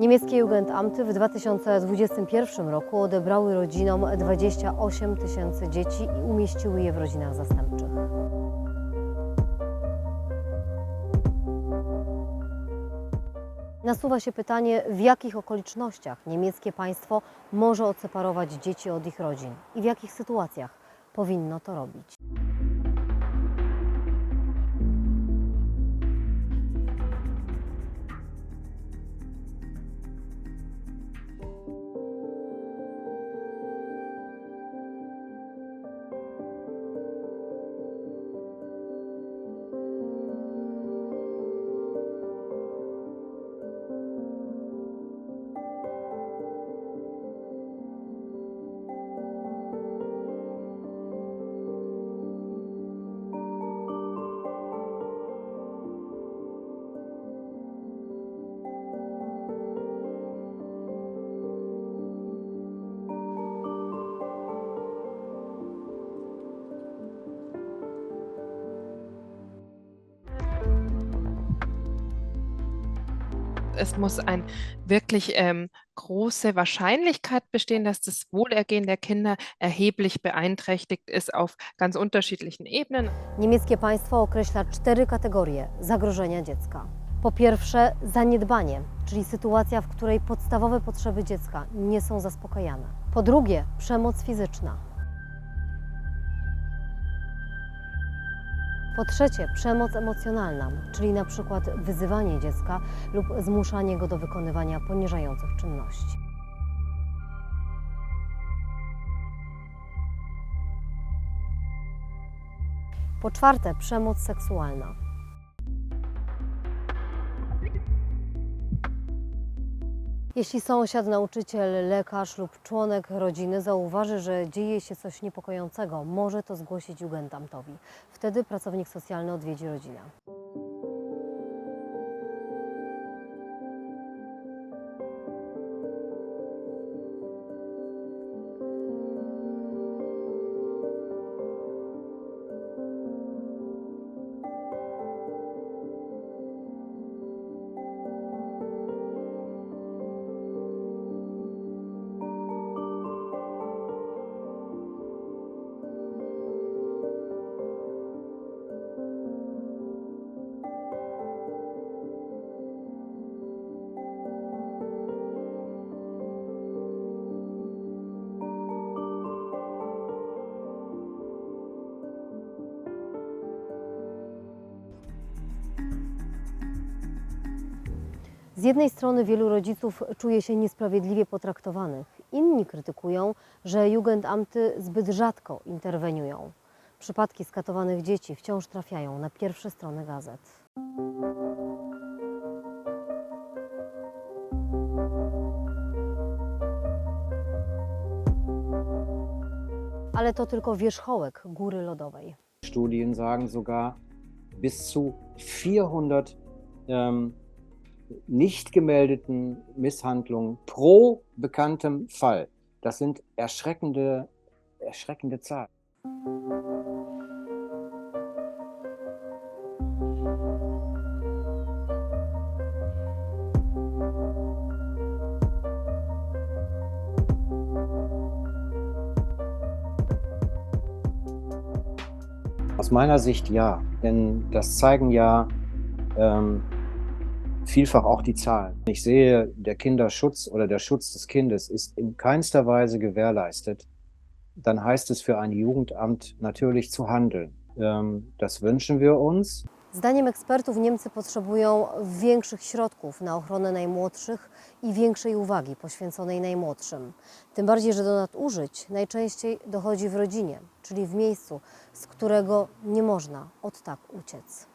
Niemieckie Jugendamty w 2021 roku odebrały rodzinom 28 tysięcy dzieci i umieściły je w rodzinach zastępczych. Nasuwa się pytanie, w jakich okolicznościach niemieckie państwo może odseparować dzieci od ich rodzin i w jakich sytuacjach powinno to robić. Es muss ein wirklich ähm, große Wahrscheinlichkeit bestehen, dass das Wohlergehen der Kinder erheblich beeinträchtigt ist auf ganz unterschiedlichen Ebenen. Niemieckie państwo określa cztery kategorie zagrożenia dziecka. Po pierwsze, zaniedbanie, czyli sytuacja, w której podstawowe potrzeby dziecka nie są zaspokajane. Po drugie, przemoc fizyczna. Po trzecie, przemoc emocjonalna, czyli na przykład wyzywanie dziecka lub zmuszanie go do wykonywania poniżających czynności. Po czwarte, przemoc seksualna. Jeśli sąsiad, nauczyciel, lekarz lub członek rodziny zauważy, że dzieje się coś niepokojącego, może to zgłosić Jugendamtowi. Wtedy pracownik socjalny odwiedzi rodzinę. Z jednej strony wielu rodziców czuje się niesprawiedliwie potraktowanych, inni krytykują, że Jugendamty zbyt rzadko interweniują. Przypadki skatowanych dzieci wciąż trafiają na pierwsze strony gazet. Ale to tylko wierzchołek góry lodowej. Studien sagen sogar, bis zu 400 ähm, nicht gemeldeten Misshandlungen pro bekanntem Fall. Das sind erschreckende, erschreckende Zahlen. Aus meiner Sicht ja, denn das zeigen ja ähm, vielfach auch die Zahlen. Ich sehe, der Kinderschutz oder der Schutz des Kindes ist in keinster Weise gewährleistet. Dann heißt es für ein Jugendamt natürlich zu handeln. Ähm, das wünschen wir uns. Zdaniem ekspertów Niemcy potrzebują większych środków na ochronę najmłodszych i większej uwagi poświęconej najmłodszym. Tym bardziej, że do nadużyć najczęściej dochodzi w rodzinie, czyli w miejscu, z którego nie można od tak uciec.